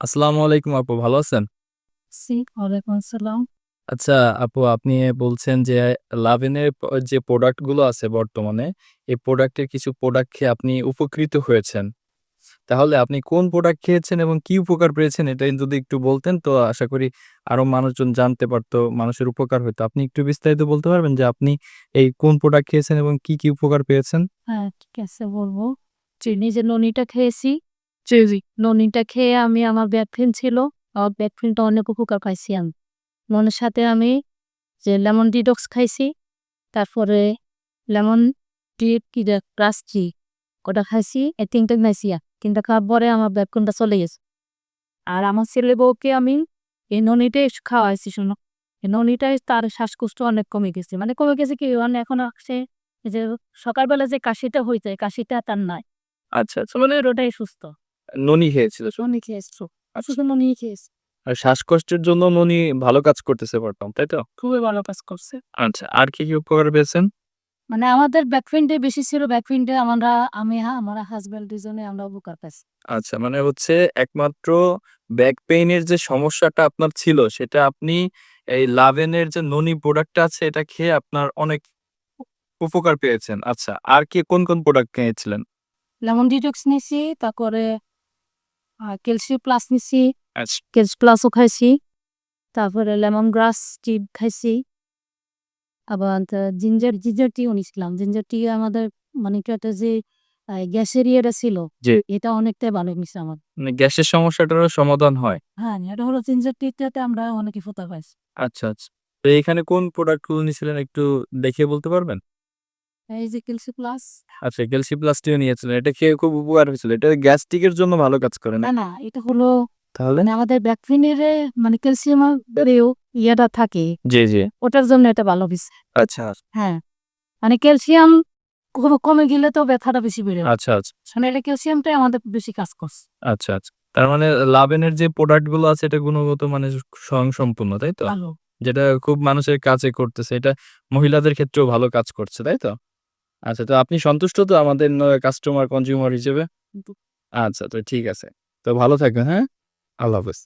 আসসালামু আলাইকুম আপু ভালো আছেন? জি, ওয়ালাইকুম আসসালাম। আচ্ছা আপু আপনি বলছেন যে লাভেনের যে প্রোডাক্টগুলো আছে বর্তমানে, এই প্রোডাক্টের কিছু প্রোডাক্ট খেয়ে আপনি উপকৃত হয়েছেন। তাহলে আপনি কোন প্রোডাক্ট খেয়েছেন এবং কি উপকার পেয়েছেন এটা যদি একটু বলতেন তো আশা করি আরও মানুষজন জানতে পারতো, মানুষের উপকার হইতো। আপনি একটু বিস্তারিত বলতে পারবেন যে আপনি এই কোন প্রোডাক্ট খেয়েছেন এবং কি, কি উপকার পেয়েছেন? হ্যাঁ, ঠিক আছে বলব। চিনি যে ননিটা খেয়েছি, ননিটা খেয়ে আমি আমার ব্যাক ছিল। আমার ব্যাক অনেক উপকার পাইছি আমি। ননির সাথে আমি যে লেমন ডিটক্স খাইছি, তারপরে লেমন টি কি টি ওটা খাইছি। এই ৩ টা খাইছি। ৩ টা খাওয়ার পরে আমার ব্যাক চলে গেছে। আর আমার ছেলে বউকে আমি এই ননিটাই খাওয়াইছি শোনো। এই ননিটাই তার শ্বাসকষ্ট অনেক কমে গেছে। মানে কমে গেছে কি মানে এখন সে যে সকালবেলা যে কাশিটা হইছে, কাশিটা তার নাই। আচ্ছা, আচ্ছা। মানে ওটাই সুস্থ। ননি খেয়েছিল ননি খেয়েছো। শুধু ননি খেয়েছি। আর শ্বাসকষ্টের জন্য ননি ভালো কাজ করতেছে বর্তমান, তাই তো? খুবই ভালো কাজ করছে। আচ্ছা, আর কি, কি উপকার পেয়েছেন? মানে আমাদের ব্যাক পেইনটা বেশি ছিল। ব্যাক পেইনটা আমরা আমি হ্যাঁ, আমার হাসব্যান্ড দুজনে আমরা উপকার পাইছি। আচ্ছা, মানে হচ্ছে একমাত্র ব্যাক পেইন এর যে সমস্যাটা আপনার ছিল সেটা আপনি এই লাভেনের যে ননি প্রোডাক্টটা আছে এটা খেয়ে আপনার অনেক উপকার পেয়েছেন। আচ্ছা, আর কি কোন, কোন প্রোডাক্ট খেয়েছিলেন? লেমন ডিটক্স নিছি, তারপরে ক্যালসিয়াম প্লাস নিছি। আচ্ছা। ক্যালস প্লাসও খাইছি। তারপরে লেমন গ্রাস টি খাইছি। আবার জিঞ্জার জিঞ্জার টিও নিছিলাম। জিঞ্জার টি আমাদের মানে এটাতে যে আ গ্যাসের ইয়েটা ছিল। এটা অনেকটাই ভালো হইছে আমার। মানে গ্যাসের সমস্যাটারও সমাধান হয়? হ্যাঁ, এটা হলো জিঞ্জার টিটাতে আমরা অনেক উপকার পাইছি। আচ্ছা, আচ্ছা। তো এইখানে কোন প্রোডাক্টগুলো নিছিলেন একটু দেখিয়ে বলতে পারবেন? এই যে ক্যালসি প্লাস। আচ্ছা, ক্যালসি প্লাসটিও নিয়েছিলেন। এটা খেয়ে খুব উপকার হয়েছিল। এটা গ্যাস্ট্রিক জন্য ভালো কাজ করে না, না? না, এটা হলো তাহলে? মানে আমাদের ব্যাক মানে ক্যালসিয়াম এর থাকে। জি, জি। ওটার জন্য এটা ভালো হইছে। আচ্ছা। হ্যাঁ। মানে ক্যালসিয়াম খুব কমে গেলে তো ব্যথাটা বেশি বেড়ে। আচ্ছা, আচ্ছা। মানে এটা ক্যালসিয়ামটাই আমাদের বেশি কাজ করছে। আচ্ছা, আচ্ছা। তার মানে লাভেনের যে প্রোডাক্টগুলো আছে এটা গুণগত মানে স্বয়ংসম্পূর্ণ, তাই তো? যেটা খুব মানুষের কাজে করতেছে। এটা মহিলাদের ক্ষেত্রেও ভালো কাজ করছে, তাই তো? আচ্ছা, তো আপনি সন্তুষ্ট তো আমাদের ন কাস্টমার কনজিউমার হিসেবে? আচ্ছা, তো ঠিক আছে। তো ভালো থাকবেন, হ্যাঁ? আল্লাহ হাফেজ।